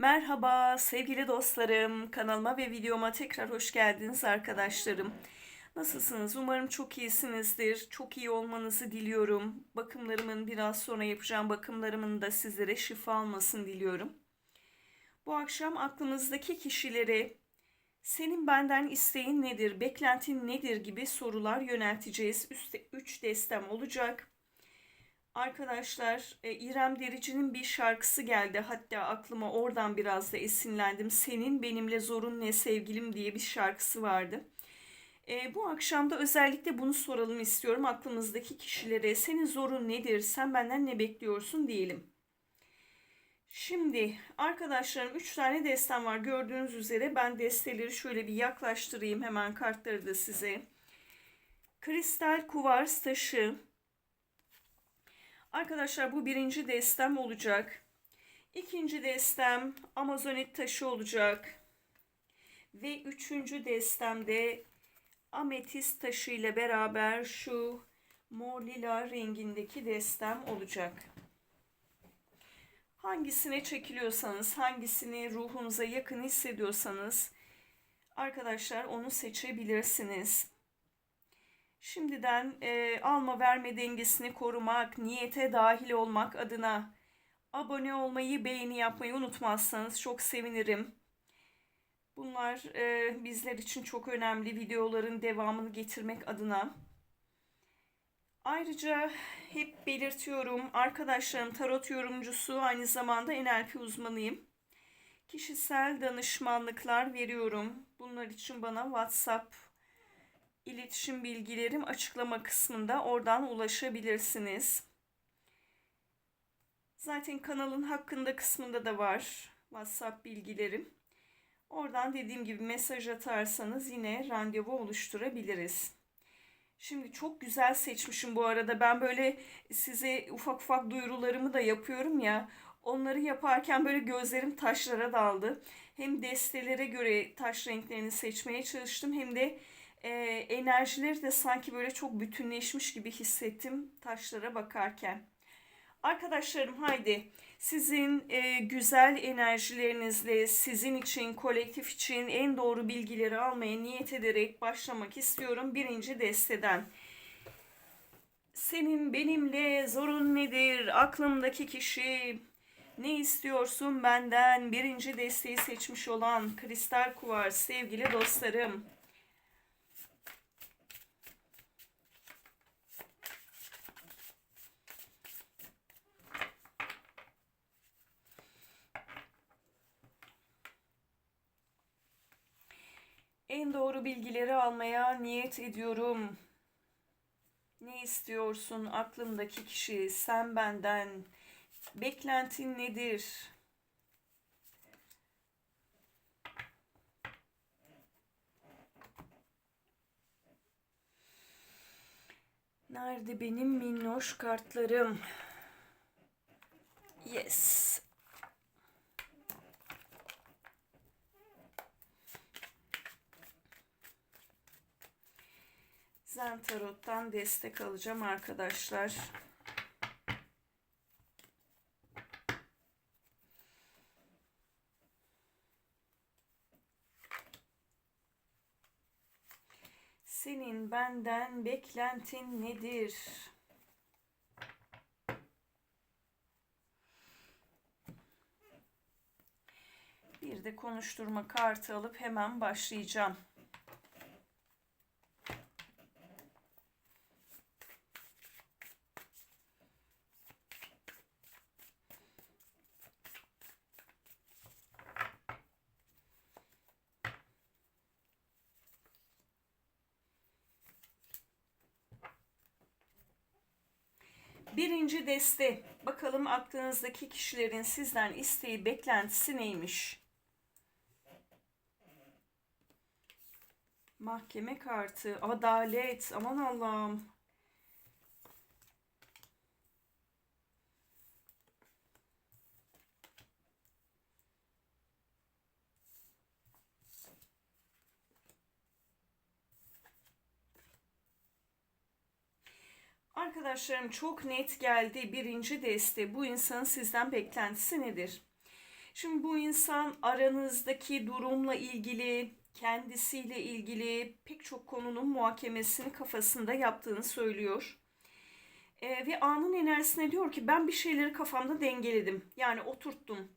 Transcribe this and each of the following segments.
Merhaba sevgili dostlarım. Kanalıma ve videoma tekrar hoş geldiniz arkadaşlarım. Nasılsınız? Umarım çok iyisinizdir. Çok iyi olmanızı diliyorum. Bakımlarımın biraz sonra yapacağım bakımlarımın da sizlere şifa almasını diliyorum. Bu akşam aklımızdaki kişilere senin benden isteğin nedir, beklentin nedir gibi sorular yönelteceğiz. Üste 3 destem olacak. Arkadaşlar e, İrem Derici'nin bir şarkısı geldi. Hatta aklıma oradan biraz da esinlendim. Senin benimle zorun ne sevgilim diye bir şarkısı vardı. E, bu akşam da özellikle bunu soralım istiyorum aklımızdaki kişilere. Senin zorun nedir? Sen benden ne bekliyorsun diyelim. Şimdi arkadaşlarım 3 tane destem var. Gördüğünüz üzere ben desteleri şöyle bir yaklaştırayım hemen kartları da size. Kristal kuvars taşı, Arkadaşlar bu birinci destem olacak. İkinci destem Amazonit taşı olacak. Ve üçüncü destemde ametist taşı ile beraber şu mor lila rengindeki destem olacak. Hangisine çekiliyorsanız, hangisini ruhunuza yakın hissediyorsanız arkadaşlar onu seçebilirsiniz. Şimdiden e, alma verme dengesini korumak, niyete dahil olmak adına abone olmayı, beğeni yapmayı unutmazsanız çok sevinirim. Bunlar e, bizler için çok önemli videoların devamını getirmek adına. Ayrıca hep belirtiyorum arkadaşlarım tarot yorumcusu aynı zamanda NLP uzmanıyım. Kişisel danışmanlıklar veriyorum. Bunlar için bana WhatsApp iletişim bilgilerim açıklama kısmında oradan ulaşabilirsiniz. Zaten kanalın hakkında kısmında da var WhatsApp bilgilerim. Oradan dediğim gibi mesaj atarsanız yine randevu oluşturabiliriz. Şimdi çok güzel seçmişim bu arada. Ben böyle size ufak ufak duyurularımı da yapıyorum ya. Onları yaparken böyle gözlerim taşlara daldı. Hem destelere göre taş renklerini seçmeye çalıştım hem de e, enerjileri de sanki böyle çok bütünleşmiş gibi hissettim taşlara bakarken. Arkadaşlarım haydi sizin e, güzel enerjilerinizle sizin için, kolektif için en doğru bilgileri almaya niyet ederek başlamak istiyorum. Birinci desteden. Senin benimle zorun nedir? Aklımdaki kişi ne istiyorsun benden? Birinci desteği seçmiş olan Kristal Kuvars sevgili dostlarım. En doğru bilgileri almaya niyet ediyorum. Ne istiyorsun aklımdaki kişi? Sen benden. Beklentin nedir? Nerede benim minnoş kartlarım? Yes. Zen Tarot'tan destek alacağım arkadaşlar. Senin benden beklentin nedir? Bir de konuşturma kartı alıp hemen başlayacağım. Birinci deste. Bakalım aklınızdaki kişilerin sizden isteği, beklentisi neymiş? Mahkeme kartı, adalet. Aman Allah'ım. Arkadaşlarım çok net geldi. Birinci deste bu insanın sizden beklentisi nedir? Şimdi bu insan aranızdaki durumla ilgili, kendisiyle ilgili pek çok konunun muhakemesini kafasında yaptığını söylüyor. Ee, ve anın enerjisine diyor ki ben bir şeyleri kafamda dengeledim. Yani oturttum.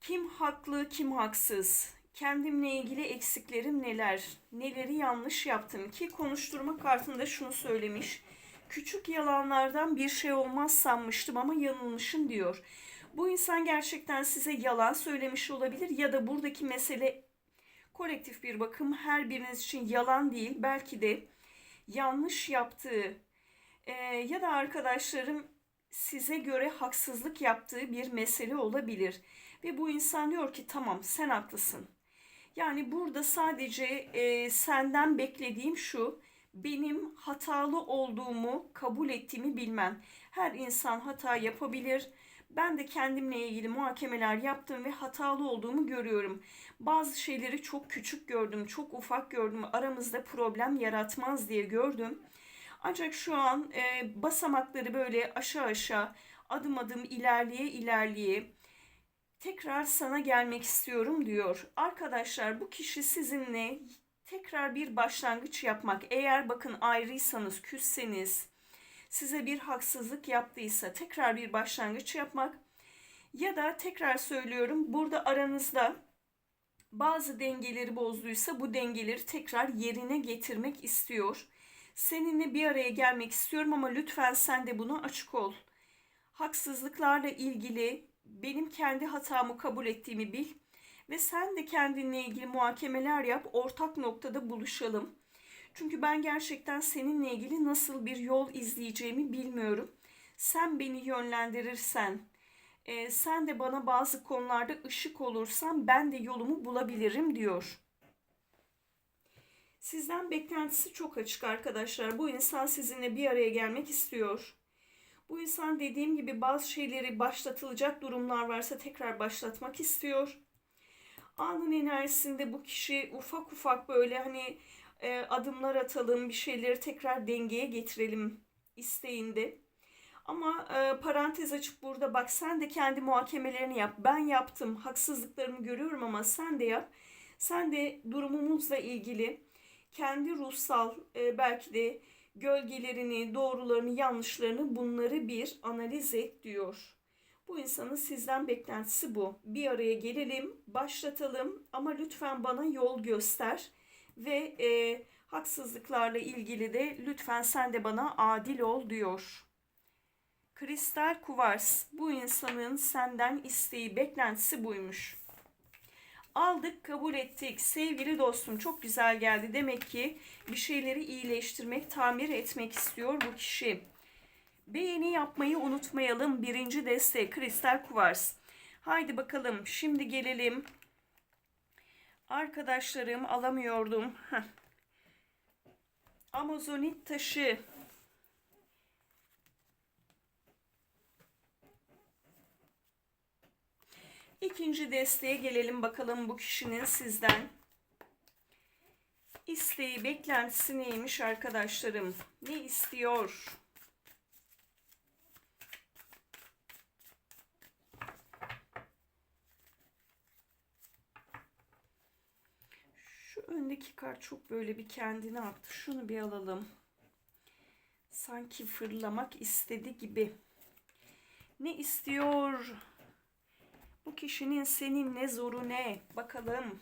Kim haklı, kim haksız? Kendimle ilgili eksiklerim neler? Neleri yanlış yaptım ki konuşturma kartında şunu söylemiş. Küçük yalanlardan bir şey olmaz sanmıştım ama yanılmışım diyor. Bu insan gerçekten size yalan söylemiş olabilir ya da buradaki mesele kolektif bir bakım her biriniz için yalan değil belki de yanlış yaptığı e, ya da arkadaşlarım size göre haksızlık yaptığı bir mesele olabilir. Ve bu insan diyor ki tamam sen haklısın. Yani burada sadece e, senden beklediğim şu benim hatalı olduğumu kabul ettiğimi bilmen. Her insan hata yapabilir. Ben de kendimle ilgili muhakemeler yaptım ve hatalı olduğumu görüyorum. Bazı şeyleri çok küçük gördüm, çok ufak gördüm. Aramızda problem yaratmaz diye gördüm. Ancak şu an e, basamakları böyle aşağı aşağı adım adım ilerleye ilerleye tekrar sana gelmek istiyorum diyor. Arkadaşlar bu kişi sizinle tekrar bir başlangıç yapmak. Eğer bakın ayrıysanız, küsseniz, size bir haksızlık yaptıysa tekrar bir başlangıç yapmak ya da tekrar söylüyorum burada aranızda bazı dengeleri bozduysa bu dengeleri tekrar yerine getirmek istiyor. Seninle bir araya gelmek istiyorum ama lütfen sen de buna açık ol. Haksızlıklarla ilgili benim kendi hatamı kabul ettiğimi bil ve sen de kendinle ilgili muhakemeler yap, ortak noktada buluşalım. Çünkü ben gerçekten seninle ilgili nasıl bir yol izleyeceğimi bilmiyorum. Sen beni yönlendirirsen, e, sen de bana bazı konularda ışık olursan ben de yolumu bulabilirim diyor. Sizden beklentisi çok açık arkadaşlar. Bu insan sizinle bir araya gelmek istiyor. Bu insan dediğim gibi bazı şeyleri başlatılacak durumlar varsa tekrar başlatmak istiyor. Anın enerjisinde bu kişi ufak ufak böyle hani e, adımlar atalım, bir şeyleri tekrar dengeye getirelim isteğinde. Ama e, parantez açıp burada bak sen de kendi muhakemelerini yap. Ben yaptım, haksızlıklarımı görüyorum ama sen de yap. Sen de durumumuzla ilgili kendi ruhsal e, belki de gölgelerini, doğrularını, yanlışlarını bunları bir analiz et diyor. Bu insanın sizden beklentisi bu. Bir araya gelelim, başlatalım ama lütfen bana yol göster ve e, haksızlıklarla ilgili de lütfen sen de bana adil ol diyor. Kristal kuvars bu insanın senden isteği, beklentisi buymuş. Aldık, kabul ettik. Sevgili dostum çok güzel geldi. Demek ki bir şeyleri iyileştirmek, tamir etmek istiyor bu kişi. Beğeni yapmayı unutmayalım. Birinci deste kristal kuvars. Haydi bakalım şimdi gelelim. Arkadaşlarım alamıyordum. Heh. Amazonit taşı. İkinci desteğe gelelim bakalım bu kişinin sizden isteği, beklentisi neymiş arkadaşlarım? Ne istiyor? Şu öndeki kart çok böyle bir kendini attı. Şunu bir alalım. Sanki fırlamak istedi gibi. Ne istiyor? Bu kişinin seninle zoru ne? Bakalım.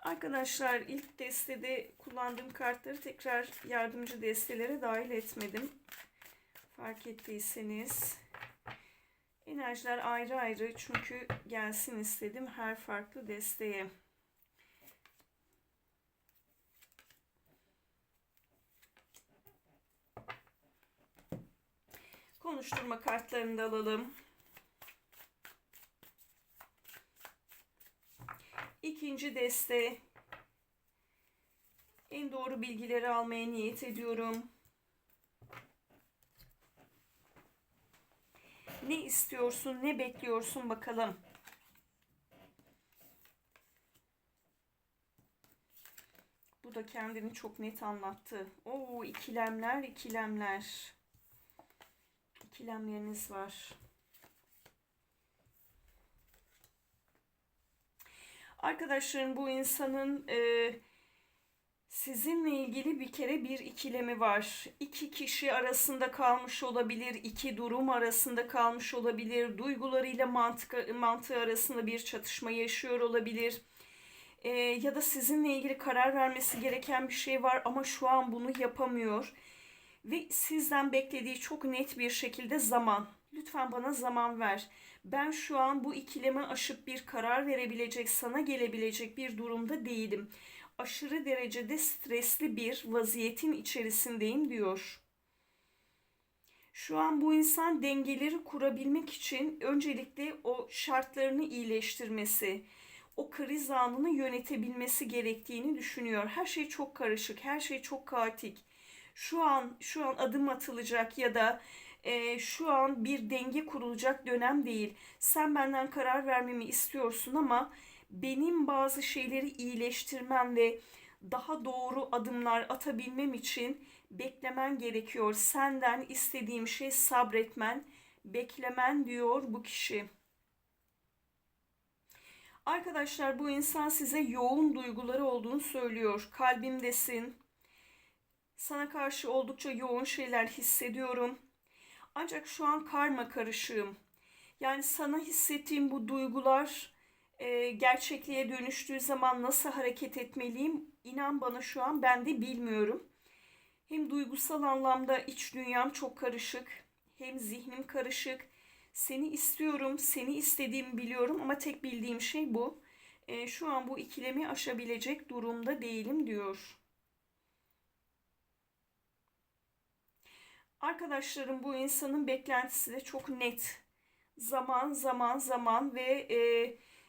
Arkadaşlar ilk destede kullandığım kartları tekrar yardımcı destelere dahil etmedim. Fark ettiyseniz. Enerjiler ayrı ayrı çünkü gelsin istedim her farklı desteğe. Konuşturma kartlarını da alalım. İkinci deste. En doğru bilgileri almaya niyet ediyorum. Ne istiyorsun, ne bekliyorsun bakalım. Bu da kendini çok net anlattı. Oo ikilemler, ikilemler. İkilemleriniz var. Arkadaşlarım bu insanın e, sizinle ilgili bir kere bir ikilemi var. İki kişi arasında kalmış olabilir, iki durum arasında kalmış olabilir, duygularıyla mantık, mantığı arasında bir çatışma yaşıyor olabilir. E, ya da sizinle ilgili karar vermesi gereken bir şey var ama şu an bunu yapamıyor. Ve sizden beklediği çok net bir şekilde zaman. Lütfen bana zaman ver. Ben şu an bu ikilemi aşıp bir karar verebilecek, sana gelebilecek bir durumda değilim. Aşırı derecede stresli bir vaziyetin içerisindeyim diyor. Şu an bu insan dengeleri kurabilmek için öncelikle o şartlarını iyileştirmesi, o kriz anını yönetebilmesi gerektiğini düşünüyor. Her şey çok karışık, her şey çok kaotik. Şu an şu an adım atılacak ya da e, şu an bir denge kurulacak dönem değil. Sen benden karar vermemi istiyorsun ama benim bazı şeyleri iyileştirmem ve daha doğru adımlar atabilmem için beklemen gerekiyor. Senden istediğim şey sabretmen, beklemen diyor bu kişi. Arkadaşlar bu insan size yoğun duyguları olduğunu söylüyor. Kalbimdesin. Sana karşı oldukça yoğun şeyler hissediyorum. Ancak şu an karma karışığım. Yani sana hissettiğim bu duygular e, gerçekliğe dönüştüğü zaman nasıl hareket etmeliyim? İnan bana şu an ben de bilmiyorum. Hem duygusal anlamda iç dünyam çok karışık, hem zihnim karışık. Seni istiyorum, seni istediğimi biliyorum ama tek bildiğim şey bu. E, şu an bu ikilemi aşabilecek durumda değilim diyor. Arkadaşlarım bu insanın beklentisi de çok net. Zaman, zaman, zaman ve e,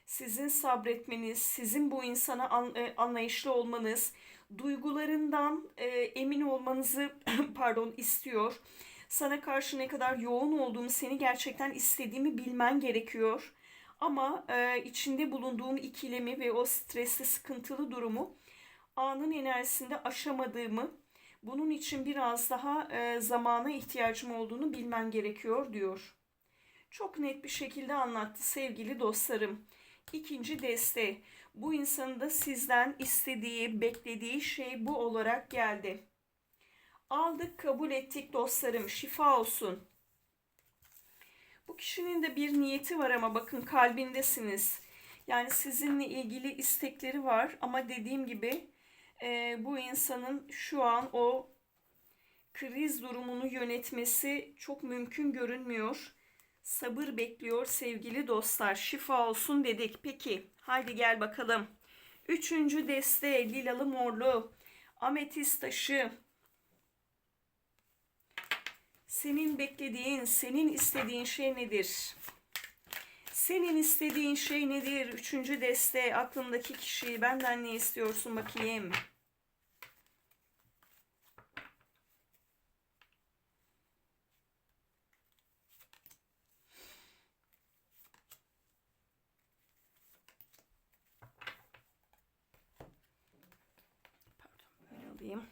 sizin sabretmeniz, sizin bu insana an, e, anlayışlı olmanız, duygularından e, emin olmanızı pardon istiyor. Sana karşı ne kadar yoğun olduğumu, seni gerçekten istediğimi bilmen gerekiyor. Ama e, içinde bulunduğum ikilemi ve o stresli, sıkıntılı durumu anın enerjisinde aşamadığımı, bunun için biraz daha zamana ihtiyacım olduğunu bilmen gerekiyor diyor. Çok net bir şekilde anlattı sevgili dostlarım. İkinci deste. Bu insanın da sizden istediği, beklediği şey bu olarak geldi. Aldık, kabul ettik dostlarım. Şifa olsun. Bu kişinin de bir niyeti var ama bakın kalbindesiniz. Yani sizinle ilgili istekleri var ama dediğim gibi e, bu insanın şu an o kriz durumunu yönetmesi çok mümkün görünmüyor. Sabır bekliyor sevgili dostlar. Şifa olsun dedik. Peki haydi gel bakalım. Üçüncü deste lilalı morlu ametist taşı. Senin beklediğin, senin istediğin şey nedir? Senin istediğin şey nedir? Üçüncü deste aklındaki kişi benden ne istiyorsun bakayım. Pardon böyle alayım.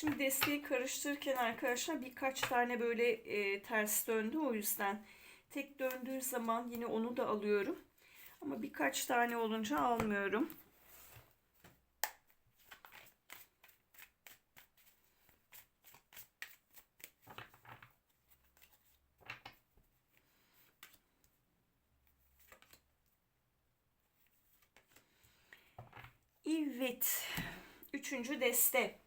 Şimdi desteği karıştırırken arkadaşlar birkaç tane böyle e, ters döndü. O yüzden tek döndüğü zaman yine onu da alıyorum. Ama birkaç tane olunca almıyorum. Evet. Üçüncü deste.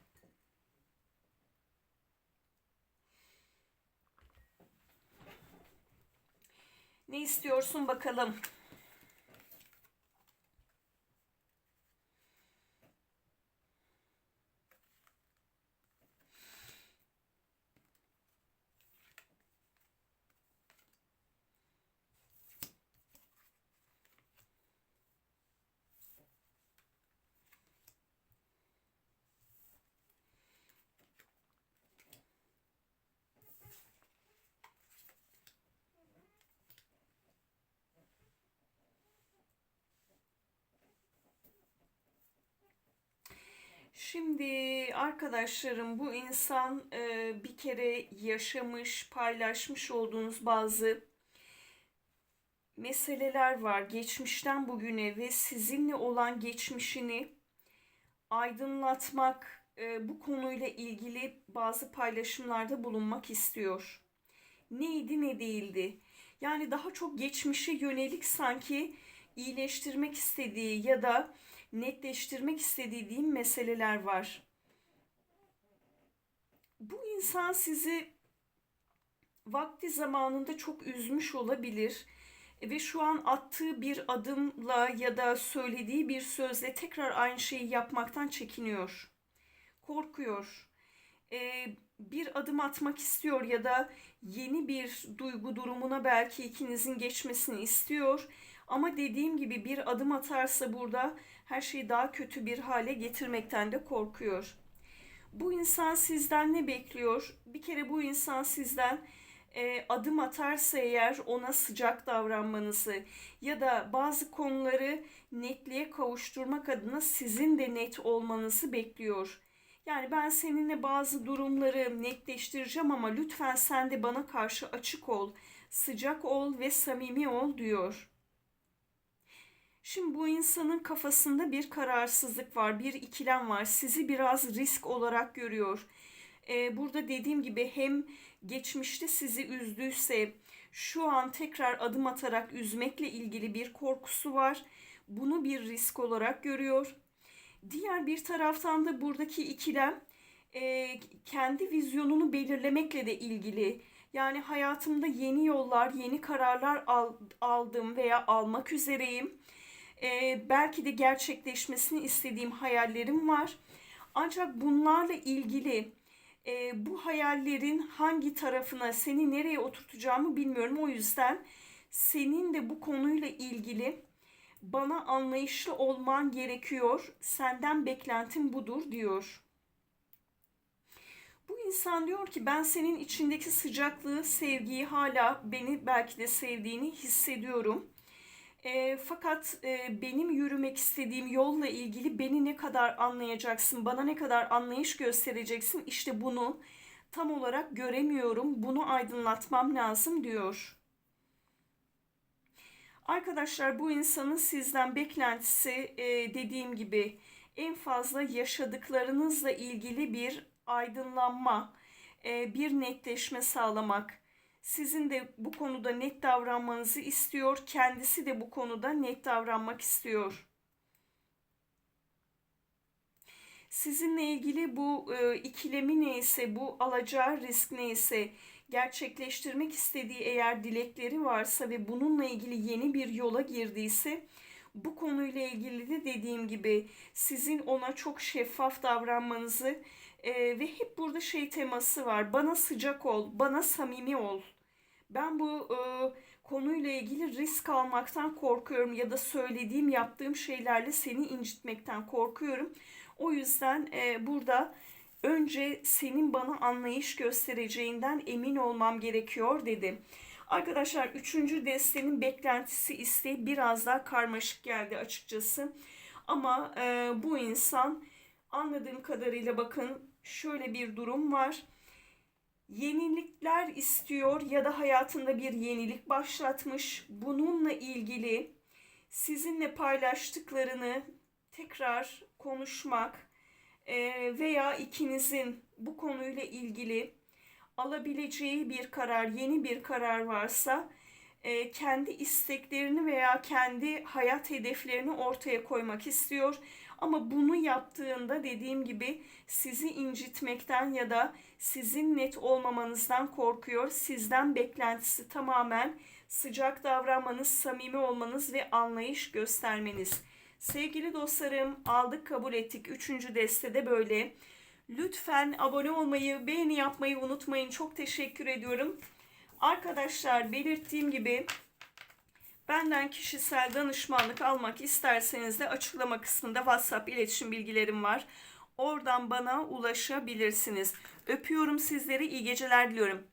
Ne istiyorsun bakalım? Şimdi arkadaşlarım bu insan e, bir kere yaşamış, paylaşmış olduğunuz bazı meseleler var geçmişten bugüne ve sizinle olan geçmişini aydınlatmak, e, bu konuyla ilgili bazı paylaşımlarda bulunmak istiyor. Neydi ne değildi? Yani daha çok geçmişe yönelik sanki iyileştirmek istediği ya da netleştirmek istediği diyeyim meseleler var. Bu insan sizi vakti zamanında çok üzmüş olabilir ve şu an attığı bir adımla ya da söylediği bir sözle tekrar aynı şeyi yapmaktan çekiniyor. Korkuyor. Ee, bir adım atmak istiyor ya da yeni bir duygu durumuna belki ikinizin geçmesini istiyor. Ama dediğim gibi bir adım atarsa burada her şeyi daha kötü bir hale getirmekten de korkuyor. Bu insan sizden ne bekliyor? Bir kere bu insan sizden e, adım atarsa eğer ona sıcak davranmanızı ya da bazı konuları netliğe kavuşturmak adına sizin de net olmanızı bekliyor. Yani ben seninle bazı durumları netleştireceğim ama lütfen sen de bana karşı açık ol, sıcak ol ve samimi ol diyor. Şimdi bu insanın kafasında bir kararsızlık var, bir ikilem var. Sizi biraz risk olarak görüyor. Ee, burada dediğim gibi hem geçmişte sizi üzdüyse şu an tekrar adım atarak üzmekle ilgili bir korkusu var. Bunu bir risk olarak görüyor. Diğer bir taraftan da buradaki ikilem e, kendi vizyonunu belirlemekle de ilgili. Yani hayatımda yeni yollar, yeni kararlar al, aldım veya almak üzereyim. E, belki de gerçekleşmesini istediğim hayallerim var. Ancak bunlarla ilgili e, bu hayallerin hangi tarafına seni nereye oturtacağımı bilmiyorum. O yüzden senin de bu konuyla ilgili bana anlayışlı olman gerekiyor. Senden beklentim budur diyor. Bu insan diyor ki ben senin içindeki sıcaklığı, sevgiyi hala beni belki de sevdiğini hissediyorum. E, fakat e, benim yürümek istediğim yolla ilgili beni ne kadar anlayacaksın, bana ne kadar anlayış göstereceksin işte bunu tam olarak göremiyorum. Bunu aydınlatmam lazım diyor. Arkadaşlar bu insanın sizden beklentisi e, dediğim gibi en fazla yaşadıklarınızla ilgili bir aydınlanma, e, bir netleşme sağlamak. Sizin de bu konuda net davranmanızı istiyor. Kendisi de bu konuda net davranmak istiyor. Sizinle ilgili bu e, ikilemi neyse, bu alacağı risk neyse, gerçekleştirmek istediği eğer dilekleri varsa ve bununla ilgili yeni bir yola girdiyse bu konuyla ilgili de dediğim gibi sizin ona çok şeffaf davranmanızı e, ve hep burada şey teması var. Bana sıcak ol, bana samimi ol. Ben bu e, konuyla ilgili risk almaktan korkuyorum ya da söylediğim, yaptığım şeylerle seni incitmekten korkuyorum. O yüzden e, burada önce senin bana anlayış göstereceğinden emin olmam gerekiyor dedi. Arkadaşlar üçüncü destenin beklentisi isteği biraz daha karmaşık geldi açıkçası. Ama e, bu insan anladığım kadarıyla bakın şöyle bir durum var. Yenilikler istiyor ya da hayatında bir yenilik başlatmış. Bununla ilgili sizinle paylaştıklarını tekrar konuşmak, e, veya ikinizin bu konuyla ilgili alabileceği bir karar, yeni bir karar varsa e, kendi isteklerini veya kendi hayat hedeflerini ortaya koymak istiyor. Ama bunu yaptığında dediğim gibi sizi incitmekten ya da sizin net olmamanızdan korkuyor. Sizden beklentisi tamamen sıcak davranmanız, samimi olmanız ve anlayış göstermeniz. Sevgili dostlarım aldık kabul ettik. Üçüncü destede böyle. Lütfen abone olmayı, beğeni yapmayı unutmayın. Çok teşekkür ediyorum. Arkadaşlar belirttiğim gibi benden kişisel danışmanlık almak isterseniz de açıklama kısmında WhatsApp iletişim bilgilerim var. Oradan bana ulaşabilirsiniz. Öpüyorum sizleri. İyi geceler diliyorum.